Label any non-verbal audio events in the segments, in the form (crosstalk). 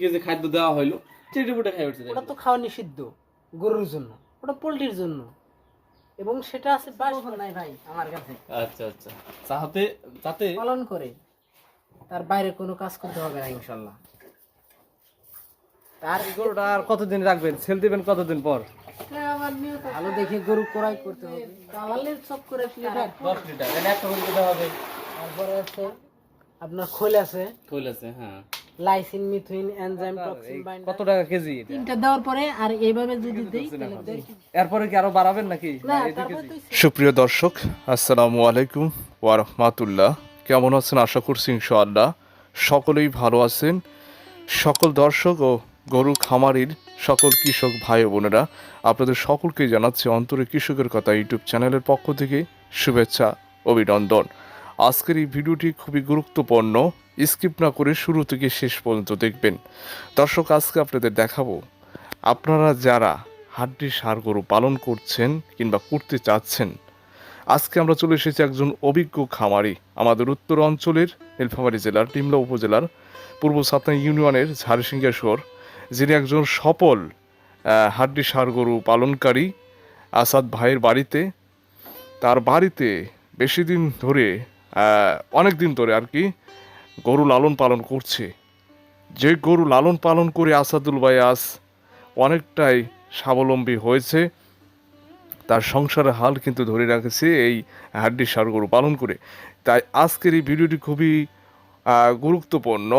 KG খাদ্য দেওয়া হইল চেটে পুটে খাই উঠছে ওটা তো খাওয়া নিষিদ্ধ গরুর জন্য ওটা পোলট্রির জন্য। এবং সেটা আছে নাই ভাই আমার কাছে। আচ্ছা আচ্ছা। যাতে পালন করে তার বাইরে কোনো কাজ করতে হবে না ইনশাল্লাহ। তার গরুটা আর কতদিন রাখবেন? সেল দিবেন কতদিন পর? ভালো দেখে গরু ক্রয় করতে হবে। চক্করে লিটার দশ লিটার এটা একটা করে হবে? তারপরে আছে আপনার খোল আছে। খোল আছে হ্যাঁ। লাইসিন মিথুইন এনজাইম টক্সিন কত টাকা কেজি এটা? তিনটা দেওয়ার পরে আর এইভাবে যদি দেই। এরপরে কি আরও বাড়াবেন নাকি? সুপ্রিয় দর্শক আসসালামু আলাইকুম ওয়ারহমাতুল্লাহ কেমন আছেন? আশা করছি ইনশাআল্লাহ সকলেই ভালো আছেন। সকল দর্শক ও গরু খামারির সকল কৃষক ভাই বোনেরা আপনাদের সকলকে জানাচ্ছি অন্তরে কৃষকের কথা ইউটিউব চ্যানেলের পক্ষ থেকে শুভেচ্ছা অভিনন্দন। আজকের এই ভিডিওটি খুবই গুরুত্বপূর্ণ। স্কিপ না করে শুরু থেকে শেষ পর্যন্ত দেখবেন। দর্শক, আজকে আপনাদের দেখাবো, আপনারা যারা হাড্ডি সার গরু পালন করছেন কিংবা করতে চাচ্ছেন, আজকে আমরা চলে এসেছি একজন অভিজ্ঞ খামারি আমাদের উত্তর অঞ্চলের নীলফামারী জেলার টিমলা উপজেলার পূর্ব সাতনা ইউনিয়নের ঝাড়সিংহেশ্বর যিনি একজন সফল হাড্ডি সার গরু পালনকারী আসাদ ভাইয়ের বাড়িতে। তার বাড়িতে বেশি দিন ধরে অনেক দিন ধরে আর কি গরু লালন পালন করছে। যে গরু লালন পালন করে আসাদুল ভাই আজ অনেকটাই স্বাবলম্বী হয়েছে। তার সংসারের হাল কিন্তু ধরে রাখেছে এই হাড্ডি সার গরু পালন করে। তাই আজকের এই ভিডিওটি খুবই গুরুত্বপূর্ণ।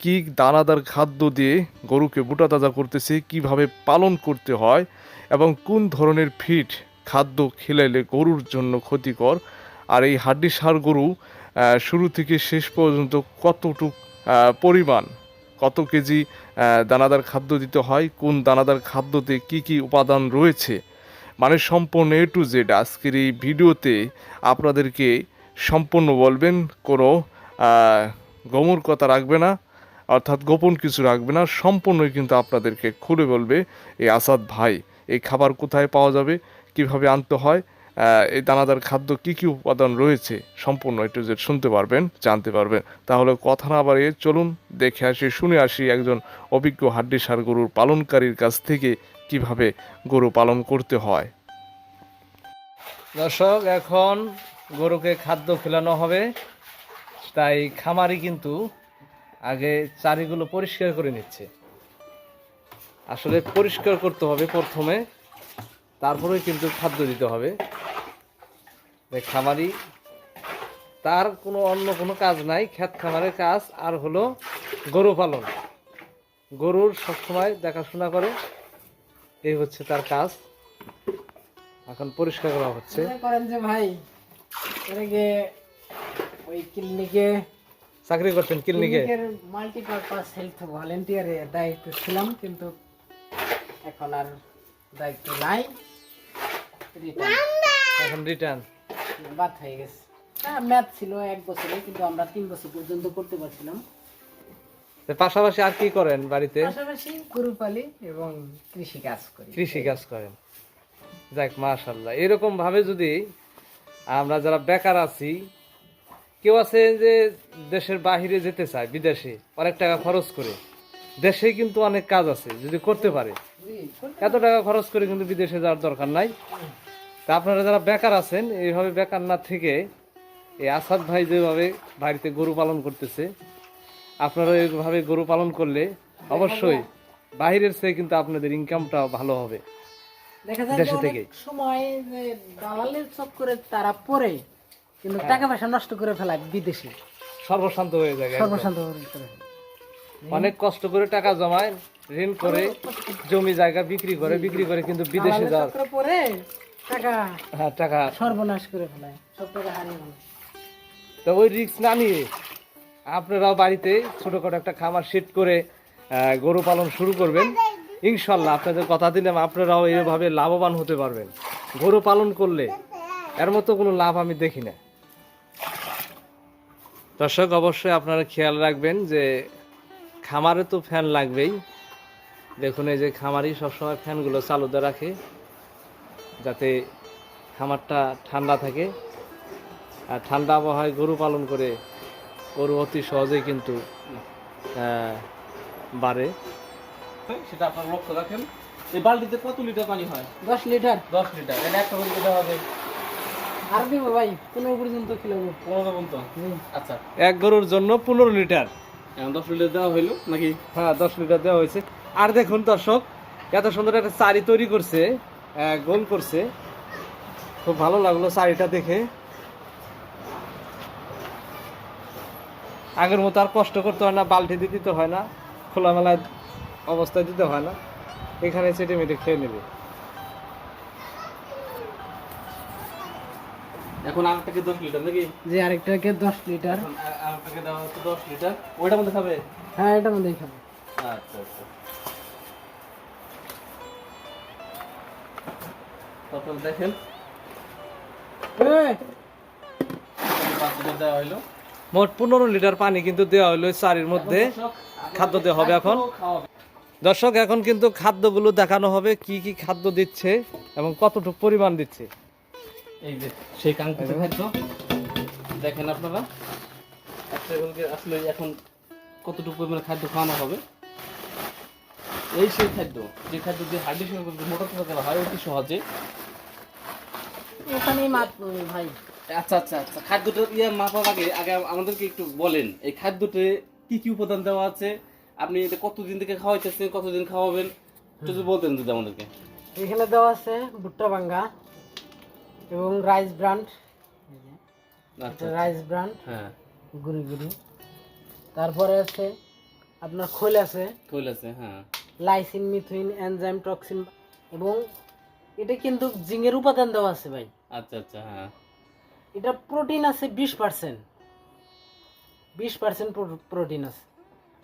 কি দানাদার খাদ্য দিয়ে গরুকে বুটা তাজা করতেছে, কীভাবে পালন করতে হয় এবং কোন ধরনের ফিট খাদ্য খেলাইলে গরুর জন্য ক্ষতিকর আর এই হাড্ডি সার গরু শুরু থেকে শেষ পর্যন্ত কতটুক পরিমাণ, কত কেজি দানাদার খাদ্য দিতে হয়, কোন দানাদার খাদ্যতে কি কি উপাদান রয়েছে মানে সম্পূর্ণ এ টু জেড আজকের এই ভিডিওতে আপনাদেরকে সম্পূর্ণ বলবেন, কোনো গোমর কথা রাখবে না, অর্থাৎ গোপন কিছু রাখবে না, সম্পূর্ণই কিন্তু আপনাদেরকে খুলে বলবে, এই আসাদ ভাই, এই খাবার কোথায় পাওয়া যাবে, কীভাবে আনতে হয় এই দানাদার খাদ্য কি কি উপাদান রয়েছে সম্পূর্ণ একটু যে শুনতে পারবেন, জানতে পারবেন। তাহলে কথা না বাড়িয়ে চলুন, দেখে আসি, শুনে আসি একজন অভিজ্ঞ হাড্ডি সার গরুর পালনকারীর কাছ থেকে কীভাবে গরু পালন করতে হয়। দর্শক, এখন গরুকে খাদ্য খেলানো হবে। তাই খামারি কিন্তু আগে চারিগুলো পরিষ্কার করে নিচ্ছে। আসলে পরিষ্কার করতে হবে প্রথমে তারপরে কিন্তু খাদ্য দিতে হবে। খামারি তার কোনো অন্য কোনো কাজ নাই ক্ষেত খামারের কাজ আর হলো গরু পালন। গরুর সবসময় দেখাশোনা করে এই হচ্ছে তার কাজ। এখন পরিষ্কার করা হচ্ছে। করেন যে ভাই ওই ক্লিনিকে চাকরি করছেন ক্লিনিকে? মাল্টিপারপাস হেলথ ভলেন্টিয়ারে দায়িত্ব ছিলাম কিন্তু এখন আর দায়িত্ব নাই। রিটার্ন এখন রিটার্ন বাদ হয়ে গেছে। হ্যাঁ ম্যাথ ছিল এক বছরে কিন্তু আমরা তিন বছর পর্যন্ত করতে পারছিলাম। পাশাপাশি আর কি করেন বাড়িতে? পাশাপাশি গরু পালি এবং কৃষি কাজ করি। কৃষি কাজ করেন। যাক মাশাল্লাহ এরকম ভাবে যদি আমরা যারা বেকার আছি কেউ আছে যে দেশের বাহিরে যেতে চায় বিদেশে অনেক টাকা খরচ করে দেশে কিন্তু অনেক কাজ আছে যদি করতে পারে। এত টাকা খরচ করে কিন্তু বিদেশে যাওয়ার দরকার নাই। তা আপনারা যারা বেকার আছেন এইভাবে বেকার না থেকে এই আসাদ ভাই যেভাবে বাড়িতে গরু পালন করতেছে আপনারা এইভাবে গরু পালন করলে অবশ্যই বাহিরের চেয়ে কিন্তু আপনাদের ইনকামটা ভালো হবে দেখা যায় যে দেশে অনেক সময় দালালের চক্করে তারা পড়ে কিন্তু টাকা পয়সা নষ্ট করে ফেলায় বিদেশে। সর্বশান্ত হয়ে যায় সর্বশান্ত অনেক কষ্ট করে টাকা জমায় ঋণ করে জমি জায়গা বিক্রি করে বিক্রি করে কিন্তু বিদেশে যাওয়ার পড়ে টাকা। হ্যাঁ টাকা। সর্বনাশ করে ফেলায়। সব টাকা হারিয়ে ফেলায় তো ওই রিস্ক না নিয়ে আপনারাও বাড়িতে ছোটখাটো একটা খামার সেট করে গরু পালন শুরু করবেন। ইনশাল্লাহ আপনাদের কথা দিলাম আপনারাও এইভাবে লাভবান হতে পারবেন। গরু পালন করলে এর মতো কোনো লাভ আমি দেখি না। দর্শক অবশ্যই আপনারা খেয়াল রাখবেন যে খামারে তো ফ্যান লাগবেই। দেখুন এই যে খামারই সবসময় ফ্যানগুলো চালুতে রাখে। যাতে খামারটা ঠান্ডা থাকে। আর ঠান্ডা আবহাওয়ায় গরু পালন করে গরু অতি সহজেই কিন্তু বাড়ে। সেটা আপনার লক্ষ্য রাখেন। এই বালতিতে কত লিটার পানি হয়? দশ লিটার। দশ লিটার। এটা একটা করে দিতে হবে। আর দিব ভাই পনেরো পর্যন্ত খেলাবো পনেরো পর্যন্ত? আচ্ছা। এক গরুর জন্য পনেরো লিটার। দশ লিটার দেওয়া হইল নাকি? হ্যাঁ দশ লিটার দেওয়া হয়েছে। আর দেখুন দর্শক এত সুন্দর একটা চারি তৈরি করছে। গোল করছে। খুব ভালো লাগল চারিটা দেখে। আগের মতো আর কষ্ট করতে হয় না বালতি দিয়ে দিতে হয় না খোলামেলা অবস্থায় দিতে হয় না। এখানে চেটে মেটে খেয়ে নেবে। এখন আরেকটাকে দশ লিটার নাকি? যে আরেকটাকে দশ লিটার। আরেকটাকে দেওয়া হচ্ছে দশ লিটার। ওইটার মধ্যে খাবে? হ্যাঁ এটা মধ্যেই খাব। আচ্ছা আচ্ছা। তারপর দেখেন। দেওয়া হইল। মোট পনেরো লিটার পানি কিন্তু দেওয়া হইল চারির মধ্যে। খাদ্য দেওয়া হবে এখন। দর্শক এখন কিন্তু খাদ্যগুলো দেখানো হবে কি কি খাদ্য দিচ্ছে এবং কতটুকু পরিমাণ দিচ্ছে। এই যে সেই কাঙ্ক্ষিত খাদ্য। দেখেন আপনারা আসলে এখন কতটুকু পরিমাণে খাদ্য খাওয়ানো হবে? এই সেই খাদ্য যে খাদ্য দিয়ে সঙ্গে মোটা করা হয় অতি সহজে। ওখানেই মাপ ভাই। আচ্ছা আচ্ছা আচ্ছা। খাদ্যটা ইয়ে মাপার আগে আগে আমাদেরকে একটু বলেন এই খাদ্যতে কি কি উপাদান দেওয়া আছে? আপনি এটা কতদিন থেকে খাওয়াইতেছেন কতদিন খাওয়াবেন? একটু বলতেন যদি আমাদেরকে। এখানে দেওয়া আছে ভুট্টা ভাঙ্গা এবং রাইস ব্রান্ড। আচ্ছা। রাইস ব্রান্ড হ্যাঁ। গুড়ি গুড়ি। তারপরে আছে আপনার খোল আছে। খোল আছে হ্যাঁ। লাইসিন মিথুইন এনজাইম টক্সিন এবং এটা কিন্তু জিঙ্গের উপাদান দেওয়া আছে ভাই। আচ্ছা আচ্ছা হ্যাঁ। এটা প্রোটিন আছে বিশ পার্সেন্ট বিশ পার্সেন্ট প্রোটিন আছে।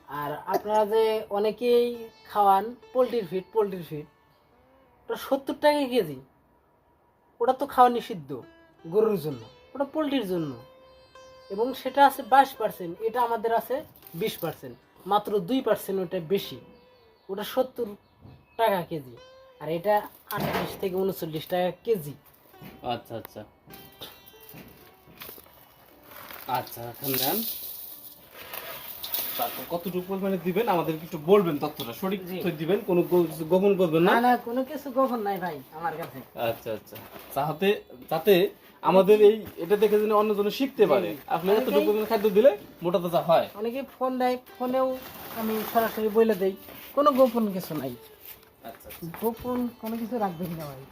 আর আপনারা যে অনেকেই খাওয়ান পোলট্রির ফিড পোলট্রির ফিড ওটা সত্তর টাকা কেজি। ওটা তো খাওয়া নিষিদ্ধ গরুর জন্য ওটা পোলট্রির জন্য। এবং সেটা আছে বাইশ পার্সেন্ট এটা আমাদের আছে বিশ পার্সেন্ট মাত্র দুই পার্সেন্ট ওটা বেশি। ওটা সত্তর টাকা কেজি। আর এটা আটত্রিশ থেকে উনচল্লিশ টাকা কেজি। আচ্ছা আচ্ছা। আচ্ছা এখন নেন তারপর কতটুকু পরিমাণে দিবেন আমাদেরকে একটু বলবেন তথ্যটা। সঠিক তথ্য দিবেন কোনো কিছু গোপন করবেন না? না কোনো কিছু গোপন নাই ভাই আমার কাছে। আচ্ছা আচ্ছা। আমাদের এই এটা দেখে যেন অন্যজনে শিখতে পারে। আপনি এতটুকু পরিমাণে খাদ্য দিলে মোটা তাজা হয়। অনেকে ফোন দেয় ফোনেও আমি সরাসরি বলে দেই কোনো গোপন কিছু নাই। গোপন কোনো কিছু রাখবেন না ভাই।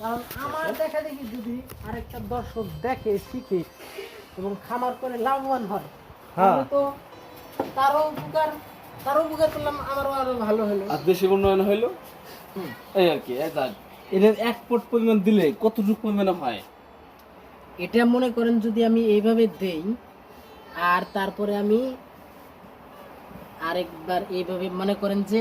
কারণ আমার দেখা দেখি যদি আরেকটা দর্শক দেখে শিখে এবং খামার করে লাভবান হয় হ্যাঁ। তাহলে তো তারও উপকার তারও উপকার করলাম আমারও আরও ভালো হলো। আর দেশের উন্নয়ন হইল? এই আর কি এই যাক। এটা এক পট পরিমাণ দিলে কতটুকু পরিমাণে হয়? এটা মনে করেন যদি আমি এইভাবে দেই আর তারপরে আমি আরেকবার এইভাবে মনে করেন যে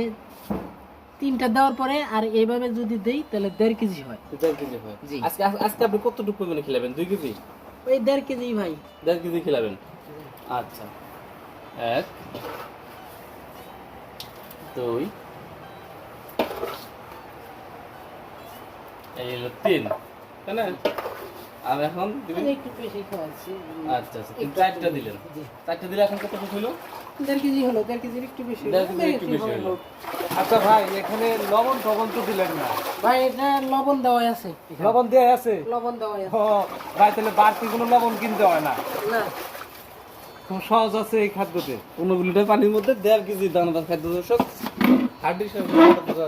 তিনটা দেওয়ার পরে আর এইভাবে যদি দেই তাহলে দেড় কেজি হয়। দেড় কেজি হয়। জি। আজকে আজকে আপনি কতটুকু পরিমাণে খেলাবেন? দুই কেজি? ওই দেড় কেজি ভাই। দেড় কেজি খেলাবেন? আচ্ছা। এক দুই এই হলো তিন তাই না? আর এখন একটু বেশি খাওয়াচ্ছি। আচ্ছা আচ্ছা চারটা দিলেন। চারটা দিলে এখন কতটুকু হলো? দেড় কেজি হলো দেড় কেজির একটু বেশি দেড় কেজির একটু বেশি হলো। আচ্ছা ভাই এখানে লবণ টবণ তো দিলেন না। ভাই এটা লবণ দেওয়া আছে। লবণ দেওয়া আছে? লবণ দেওয়া আছে। ভাই তাহলে বাড়তি কোনো লবণ কিনতে হয় না? না। খুব সহজ আছে এই খাদ্যতে। পনেরো লিটার পানির মধ্যে দেড় কেজি দানাদার খাদ্য দর্শক। তাজা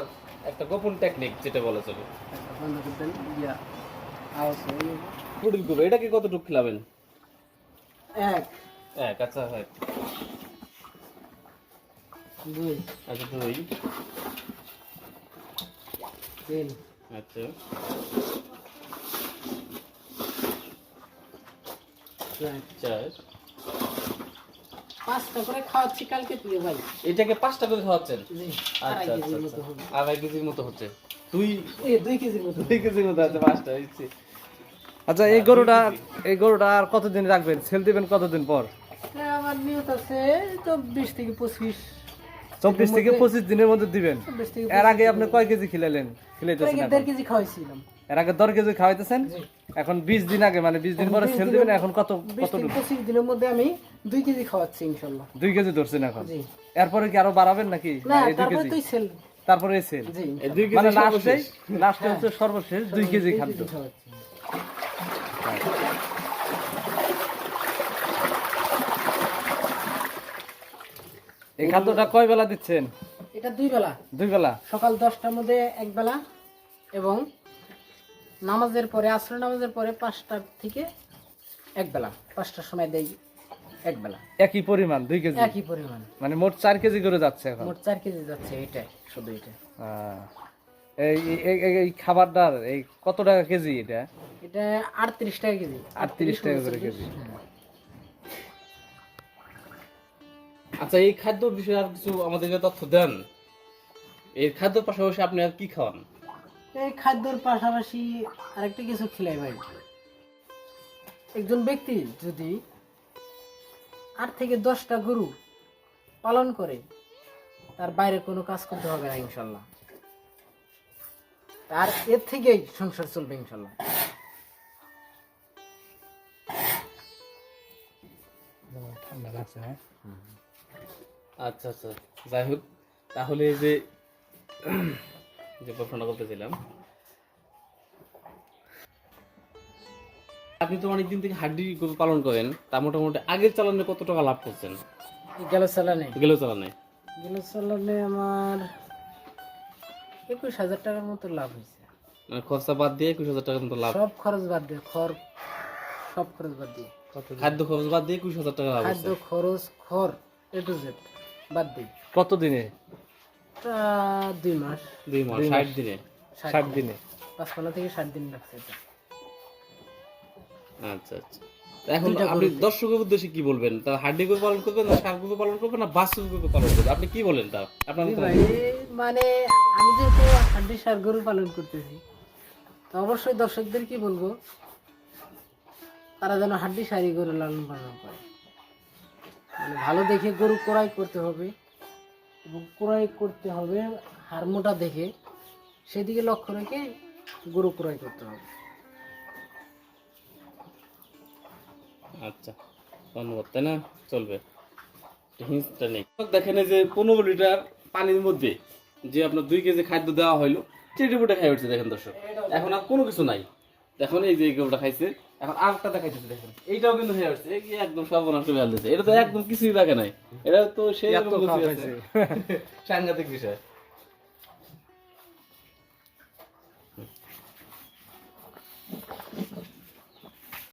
একটা গোপন টেকনিক যেটা বলা চলে। পুডিল করব। এটাকে কতটুকু খেলাবেন? এক। এক আচ্ছা হয় দুই। আচ্ছা দুই। তিন। আচ্ছা। চার। পাঁচটা করে খাওয়াচ্ছি কালকে তুই ভাই। এটাকে পাঁচটা করে খাওয়াচ্ছেন? আচ্ছা আড়াই আচ্ছা কেজির আচ্ছা। মতো আড়াই কেজির মতো হচ্ছে। দুই এই দুই কেজির মতো। দুই কেজির মতো আছে পাঁচটা হচ্ছে আচ্ছা এই গরুটা এই গরুটা আর কতদিন রাখবেন? সেল দিবেন কতদিন পর? আমার নিয়ত আছে তো বিশ থেকে পঁচিশ। চব্বিশ থেকে পঁচিশ দিনের মধ্যে দিবেন। এর আগে আপনি কয় কেজি খিলালেন? খিলাইতেছেন দেড় কেজি খাওয়াইছিলাম। এর আগে দশ কেজি খাওয়াইতেছেন? এখন বিশ দিন আগে মানে বিশ দিন পরে 20 সেল দিবেন এখন কত কত পঁচিশ দিনের মধ্যে আমি দুই কেজি খাওয়াচ্ছি ইনশাল্লাহ। দুই কেজি ধরছেন এখন? এরপরে কি আরও বাড়াবেন নাকি? দুই তারপরে সেল। তারপরে সেল? জি এই দুই মানে লাস্টে লাস্টে হচ্ছে সর্বশেষ দুই কেজি খাদ্য। এই খাদ্যটা কয় বেলা দিচ্ছেন? এটা দুই বেলা। দুই বেলা? সকাল দশটার মধ্যে এক বেলা এবং নামাজের পরে আসর নামাজের পরে পাঁচটার থেকে এক বেলা। পাঁচটার সময় দেই এক বেলা। একই পরিমাণ দুই কেজি? একই পরিমাণ। মানে মোট চার কেজি করে যাচ্ছে এখন? মোট চার কেজি যাচ্ছে এটাই শুধু এটা এই খাবারটার এই কত টাকা কেজি এটা? এটা আটত্রিশ টাকা কেজি। 38 টাকা করে কেজি। আচ্ছা এই খাদ্য বিষয়ে আর কিছু আমাদেরকে তথ্য দেন। এই খাদ্যর পাশাপাশি আপনি আর কি খাওয়ান? এই খাদ্যর পাশাপাশি আরেকটা কিছু খেলাই ভাই। একজন ব্যক্তি যদি আট থেকে দশটা গরু পালন করে তার বাইরে কোনো কাজ করতে হবে না ইনশাল্লাহ। তার এর থেকেই সংসার চলবে ইনশাল্লাহ। ঠান্ডা লাগছে হ্যাঁ? আচ্ছা আচ্ছা। যাই হোক তাহলে যে যে প্রশ্নটা করতেছিলাম। আপনি তো অনেকদিন থেকে হাড্ডি গরু পালন করেন তা মোটামুটি আগের চালানে কত টাকা লাভ করছেন? গেল চালানে? গেলেও চালানে। গেল চালানে আমার একুশ হাজার টাকার মতো লাভ হয়েছে। মানে খরচা বাদ দিয়ে একুশ হাজার টাকার মতো লাভ? সব খরচ বাদ দিয়ে খর সব খরচ বাদ দিয়ে। খাদ্য খরচ বাদ দিয়ে একুশ হাজার টাকা লাভ খাদ্য খরচ খর এ টু জেড বাদ দিই। কত দিনে দুই মাস। দুই মাস ষাট দিনে? ষাট দিনে। থেকে ষাট দিন লাগছে আচ্ছা আচ্ছা। এখন আপনি দর্শকের উদ্দেশ্যে কি বলবেন? তা হাড্ডি গরু পালন করবেন না ষাট গরু পালন করবেন না গরু পালন করবেন? আপনি কি বলেন তা? আপনার মানে আমি যেহেতু হাড্ডি সার গরু পালন করতেছি তো অবশ্যই দর্শকদের কি বলব? তারা যেন হাড্ডি সারি গরু লালন পালন করে। ভালো দেখে গরু ক্রয় করতে হবে এবং ক্রয় করতে হবে হারমোটা দেখে সেদিকে লক্ষ্য রেখে গরু ক্রয় করতে হবে। আচ্ছা ধন্যবাদ তাই না? চলবে। দেখেন এই যে পনেরো লিটার পানির মধ্যে যে আপনার দুই কেজি খাদ্য দেওয়া হইল চেটে পুটে খাই উঠছে দেখেন দর্শক। এখন আর কোনো কিছু নাই। দেখুন এই যে গরুটা খাইছে। এখন আরেকটা দেখাইতেছে দেখেন। এইটাও কিন্তু হয়ে আসছে। এই একদম সর্বনাশ হয়ে আসছে। এটা তো একদম কিছুই থাকে নাই। এটা তো সেই (laughs) সাংঘাতিক বিষয়।